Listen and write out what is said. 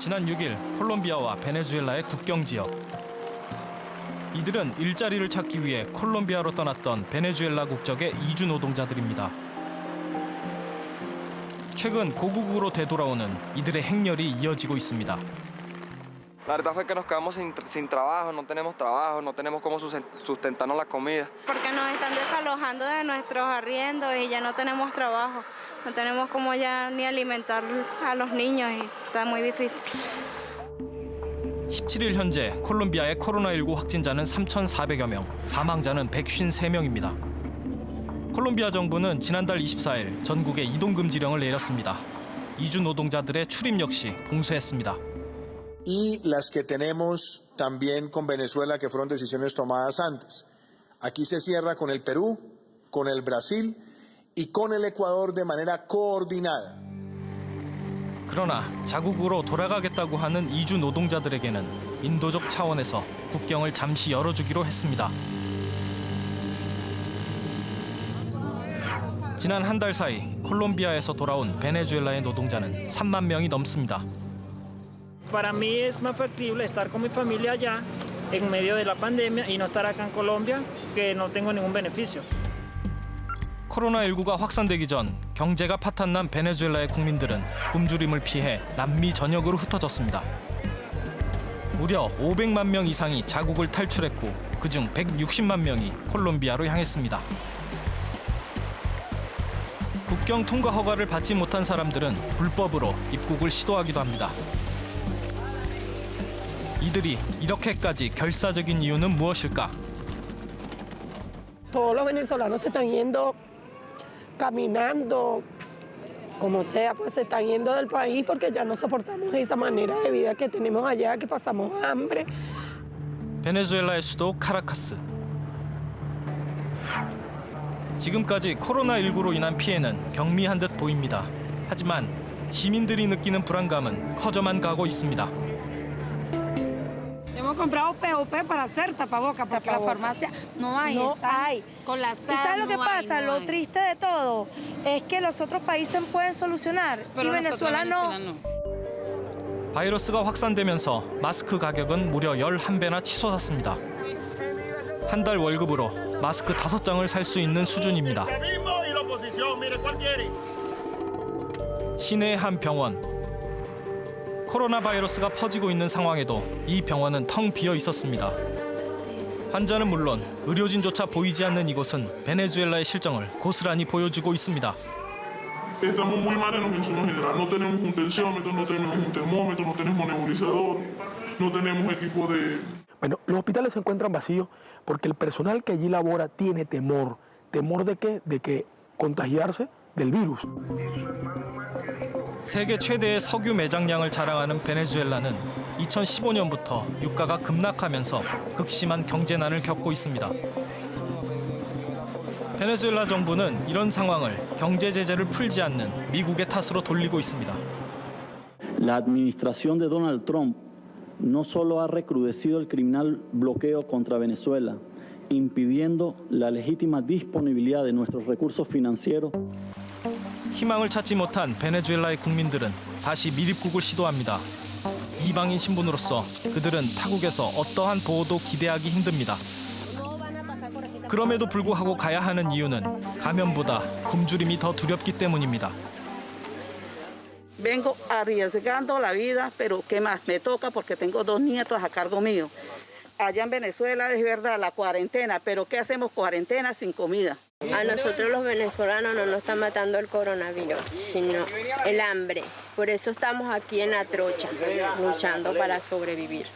지난 6일 콜롬비아와 베네수엘라의 국경 지역. 이들은 일자리를 찾기 위해 콜롬비아로 떠났던 베네수엘라 국적의 이주 노동자들입니다. 최근 고국으로 되돌아오는 이들의 행렬이 이어지고 있습니다. La verdad fue que nos quedamos sin, sin trabajo, no tenemos trabajo, no tenemos cómo susten- sustentarnos la comida. porque nos están desalojando de nuestros arriendos y ya no tenemos trabajo. No tenemos como ya ni alimentar a los niños y está muy difícil. 17일 현재 콜롬비아의 코로나19 확진자는 3,400여 명, 사망자는 153명입니다. 콜롬비아 정부는 지난달 24일 전국에 이동 금지령을 내렸습니다. 이주 노동자들의 출입 역시 봉쇄했습니다. Y las que tenemos también con Venezuela, que fueron decisiones tomadas antes. Aquí se cierra con el Perú, con el Brasil y con el Ecuador de manera coordinada. 그러나 자국으로 돌아가겠다고 하는 이주 노동자들에게는 인도적 차원에서 국경을 잠시 열어주기로 했습니다. 지난 한 달 사이 콜롬비아에서 돌아온 베네수엘라의 노동자는 3만 명이 넘습니다. Para mí es más factible estar con mi familia allá en medio de la pandemia y no estar acá en Colombia, que no tengo ningún beneficio. 코로나19가 확산되기 전 경제가 파탄난 베네수엘라의 국민들은 굶주림을 피해 남미 전역으로 흩어졌습니다. 무려 500만 명 이상이 자국을 탈출했고 그중 160만 명이 콜롬비아로 향했습니다. 국경 통과 허가를 받지 못한 사람들은 불법으로 입국을 시도하기도 합니다. 이들이 이렇게까지 결사적인 이유는 무엇일까? Todos los venezolanos se están yendo caminando, como sea, pues se están yendo del país porque ya no soportamos esa manera de vida que tenemos allá, que pasamos hambre. 베네수엘라의 수도 카라카스. 지금까지 코로나19로 인한 피해는 경미한 듯 보입니다. 하지만 시민들이 느끼는 불안감은 커져만 가고 있습니다. Comprado POP para hacer tapabocas porque la farmacia no hay. No hay. Con la ¿Y sabes lo que pasa? lo triste de todo es que los otros países pueden solucionar y Venezuela no. 바이러스가 확산되면서 마스크 가격은 무려 11배나 치솟았습니다. 한 달 월급으로 마스크 5장을 살 수 있는 수준입니다. 시내의 한 병원. 코로나 바이러스가 퍼지고 있는 상황에도 이 병원은 텅 비어 있었습니다. 환자는 물론 의료진조차 보이지 않는 이곳은 베네수엘라의 실정을 고스란히 보여주고 있습니다. Estamos muy mal en los insumos general. No tenemos un tensiómetro, no tenemos un termómetro, no tenemos nebulizador, no tenemos equipo de, Bueno, los hospitales se encuentran vacíos porque el personal que allí labora tiene temor. ¿Temor de qué? De que contagiarse del virus. 세계 최대의 석유 매장량을 자랑하는 베네수엘라는 2015년부터 유가가 급락하면서 극심한 경제난을 겪고 있습니다. 베네수엘라 정부는 이런 상황을 경제 제재를 풀지 않는 미국의 탓으로 돌리고 있습니다. La administración de Donald Trump no solo ha recrudecido el criminal bloqueo contra Venezuela, impidiendo la legítima disponibilidad de nuestros recursos financieros, 희망을 찾지 못한 베네수엘라의 국민들은 다시 미립국을 시도합니다. 이방인 신분으로서 그들은 타국에서 어떠한 보호도 기대하기 힘듭니다. 그럼에도 불구하고 가야 하는 이유는 감염보다 굶주림이 더 두렵기 때문입니다. A nosotros los venezolanos no nos está matando el coronavirus, sino el hambre. Por eso estamos aquí en la trocha, luchando para sobrevivir.